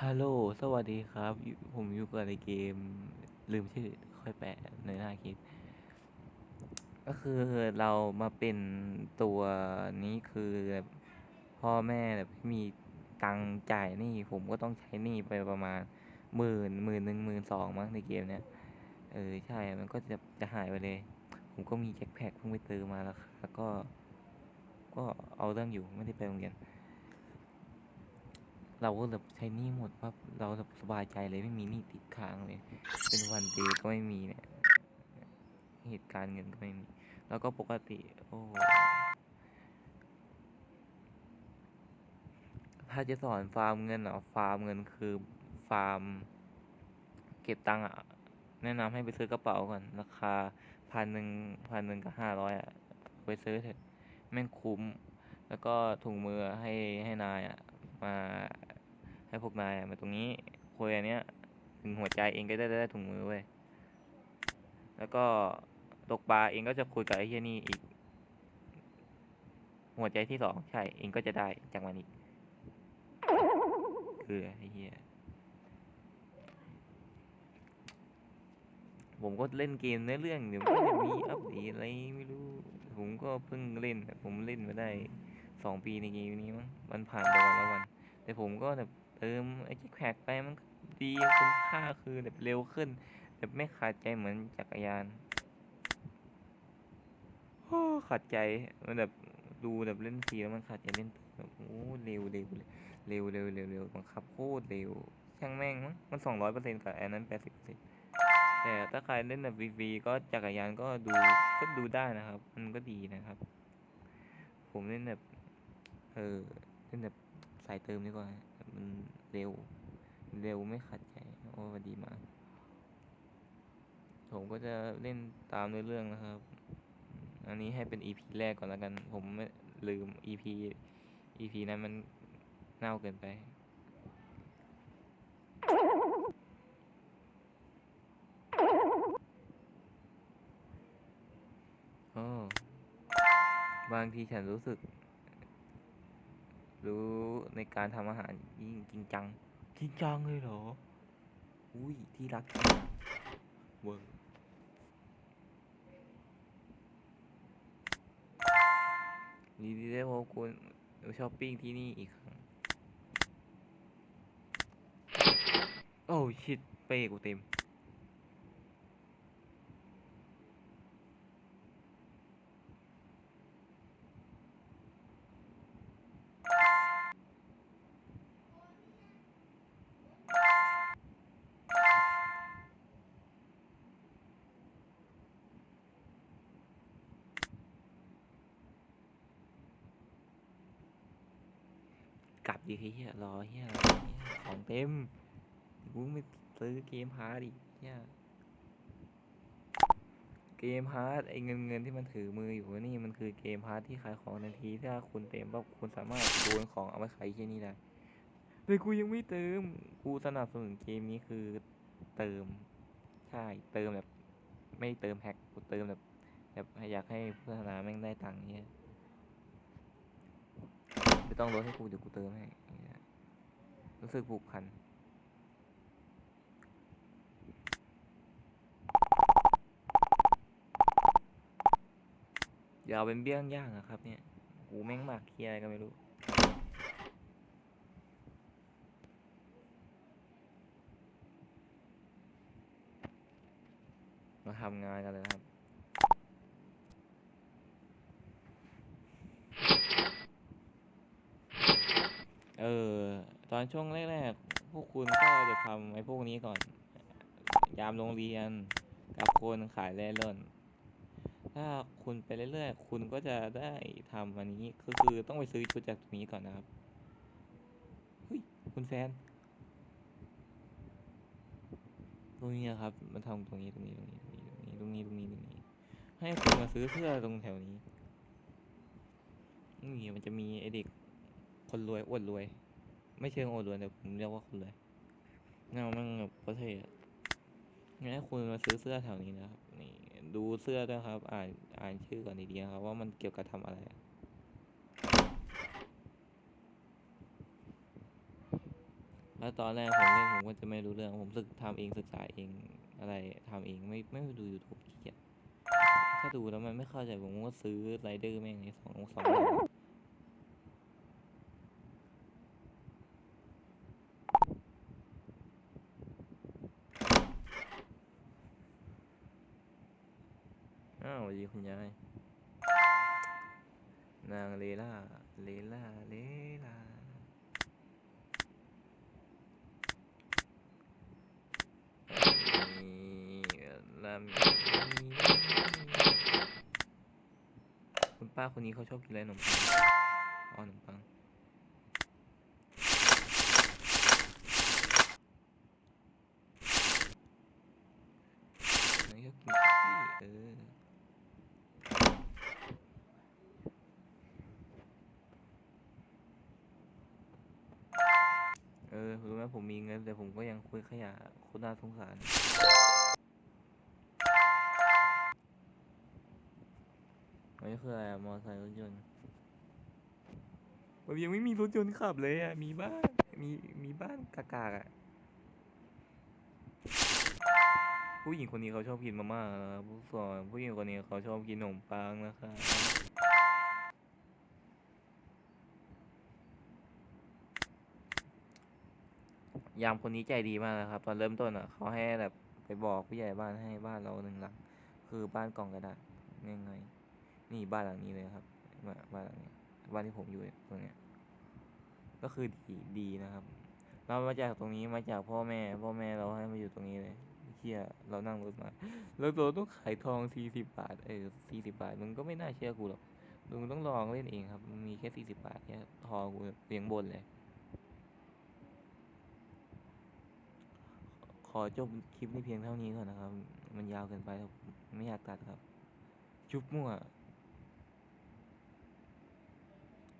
ฮัลโหล สวัสดีครับ ผมอยู่กับในเกม ลืมชื่อ ค่อยแปะในหน้าคลิป ก็คือเรามาเป็นตัวนี้คือพ่อแม่แบบไม่มีตังจ่ายหนี้ผมก็ต้องใช้หนี้ไปประมาณหมื่นหมื่นหนึ่งหมื่นสองมั้งในเกมเนี้ย เออ ใช่ มันก็จะจะหายไปเลย ผมก็มีแจ็คแพ็คเพิ่งไปเติมมาแล้ว แล้วก็ ก็เอาเรื่องอยู่ไม่ได้ไปโรงเรียน เราก็แบบใช้หนี้หมดปั๊บเราแบบสบายใจเลยไม่มีหนี้ติดค้างเลย เป็นวันเดย์ก็ไม่มีเนี่ยเหตุการณ์เงินก็ไม่มี แล้วก็ปกติ โอ้ถ้าจะสอนฟาร์มเงินเหรอฟาร์มเงินคือฟาร์ม เก็บตังค์อะ แนะนำให้ไปซื้อกระเป๋าก่อน ราคาพันหนึ่งพันหนึ่งกับห้าร้อยอะ ไปซื้อเถอะแม่งคุ้ม แล้วก็ถุงมือให้ให้นายอะ มา ให้พวกนายมาตรงนี้คุยอันเนี้ยถึงหัวใจเองก็ได้ได้ถุงมือเว้ยแล้วก็ตกปลาเองก็จะคุยกับไอ้เฮียนี่อีก หัวใจที่สองใช่ เองก็จะได้จากมันอีกคือไอ้เฮียผมก็เล่นเกมเนื้อเรื่องเดี๋ยวมันก็จะมีอัปเดตอะไรไม่รู้ ผมก็เพิ่งเล่น ผมเล่นมาได้สองปีในเกมนี้มั้งมันผ่านไปวันละวัน แต่ผมก็แบบ เติมไอ้ที่แขกไปมันดีคุณค่าคือแบบเร็วขึ้น แบบไม่ขาดใจเหมือนจักรยานโอ้ขาดใจมันแบบดูแบบเล่นฟรีแล้วมันขาดใจเล่นแบบโอ้เร็วเร็วเร็วเร็วเร็วเร็วบังคับโคตรเร็วช่างแม่งมั้งมันสองร้อยเปอร์เซ็นต์กับแอนนั้นแปดสิบเปอร์เซ็นต์แต่ถ้าใครเล่นแบบฟรีก็จักรยานก็ดูก็ดูได้นะครับ มันก็ดีนะครับ ผมเล่นแบบ เออเล่นแบบสายเติมดีกว่า มันเร็ว เร็วไม่ขัดใจโอ้ดีมาก ผมก็จะเล่นตามเรื่องนะครับ อันนี้ให้เป็น EP แรกก่อนแล้วกัน ผมไม่ลืม EP EP นั้นมันเน่าเกินไปโอ้บางทีฉันรู้สึก รู้ ในการทำอาหารยิ่งจริงจังจริงจังเลยเหรอ อุ้ยที่รักจังเวอร์ดีดีได้พบคุณช้อปปิ้งที่นี่อีกครั้ง โอ้ชิดเป้กูเต็ม กลับดิเฮียรอเฮียรอเฮียของเต็มกูไม่ซื้อเกมฮาร์ดอีกเฮียเกมฮาร์ดไอเงินเงินที่มันถือมืออยู่นี่มันคือเกมฮาร์ดที่ขายของทันทีถ้าคุณเต็มปั๊บคุณสามารถโดนของเอาไปขายที่นี่ได้แต่กูยังไม่เติมกูสนับสนุนเกมนี้คือเติมใช่เติมแบบ ไม่เติมแฮกกูเติมแบบแบบอยากให้พัฒนาแม่งได้ตังค์เนี่ย ไม่ต้องลดให้กูเดี๋ยวกูเติมให้รู้สึกผูกพันอย่าเอาเป็นเบี้ยงย่างนะครับ เนี่ยกูแม่งหมากเคียอะไรก็ไม่รู้มาทำงานกันเลยนะครับ เออ ตอน ช่วงแรกๆ พวกคุณก็จะทำไอ้พวกนี้ก่อน ยามโรงเรียนกับคนขายเล่ร่อนถ้าคุณไปเรื่อยๆ คุณก็จะได้ทำอันนี้ก็คือต้องไปซื้อชุดจากตรงนี้ก่อนนะครับเฮ้ยคุณแฟน ตรงนี้นะครับมาทำตรงนี้ตรงนี้ตรงนี้ตรงนี้ตรงนี้ตรงนี้ตรงนี้ ให้คุณมาซื้อเสื้อตรงแถวนี้นี่มันจะมีไอเด็กคนรวยอ้วนรวย ไม่เชิงโอ้วนรวยแต่ผมเรียกว่าคนรวยเงามันแบบประเทศงั้นคุณมาซื้อเสื้อแถวนี้นะครับ นี่ดูเสื้อด้วยครับ อ่านอ่านชื่อก่อนดีๆครับ ว่ามันเกี่ยวกับทำอะไรพถ้าตอนแรกผมเล่นผมก็จะไม่รู้เรื่อง ผมศึกทำเองศึกษาเองอะไรทำเองไม่ไม่ดู YouTube ขี้เกียจถ้าดูแล้วมันไม่เข้าใจผมก็ซื้อไรเดอร์แม่งเลยสองสองร้อยอ้าวสวัส ดีคุณยาย นางเลล่า เลล่า เลล่านี่ลามีคุณป้าคนนี้เขาชอบกินอะไรขนมปังอ๋อขนมปังนายชอบกินเออ เออรู้ไหมผมมีเงิน แต่ผมก็ยังคุยขยะโคตรน่าสงสาร อันนี้คืออะไรอะมอเตอร์ไซค์รถยนต์ผมยังไม่มีรถยนต์ขับเลยอะมีบ้านมีมีบ้านกากๆอะผู้หญิงคนนี้เขาชอบกินมาม่านะครับผู้สอนผู้หญิงคนนี้เขาชอบกินขนมปังนะครับ ยามคนนี้ใจดีมากนะครับ ตอนเริ่มต้นอะเขาให้แบบไปบอกผู้ใหญ่บ้านให้บ้านเราหนึ่งหลัง คือบ้านกล่องกระดาษง่ายๆนี่บ้านหลังนี้เลยครับบ้านหลังนี้บ้านที่ผมอยู่ตรงเนี้ยก็คือดีดีนะครับ เรามาจากตรงนี้มาจากพ่อแม่ พ่อแม่เราให้มาอยู่ตรงนี้เลยเฮียเรานั่งรถมาแล้วเราต้องขายทองสี่สิบบาทเออสี่สิบบาทมึงก็ไม่น่าเชื่อกูหรอกมึงต้องลองเล่นเองครับมีแค่สี่สิบบาทแค่ทองกูเลี้ยงบนเลย ข อจบคลิปนี้เพียงเท่านี้ก่อนนะครับ มันยาวเกินไปครับไม่อยากตัดครับ ชุบมั่ว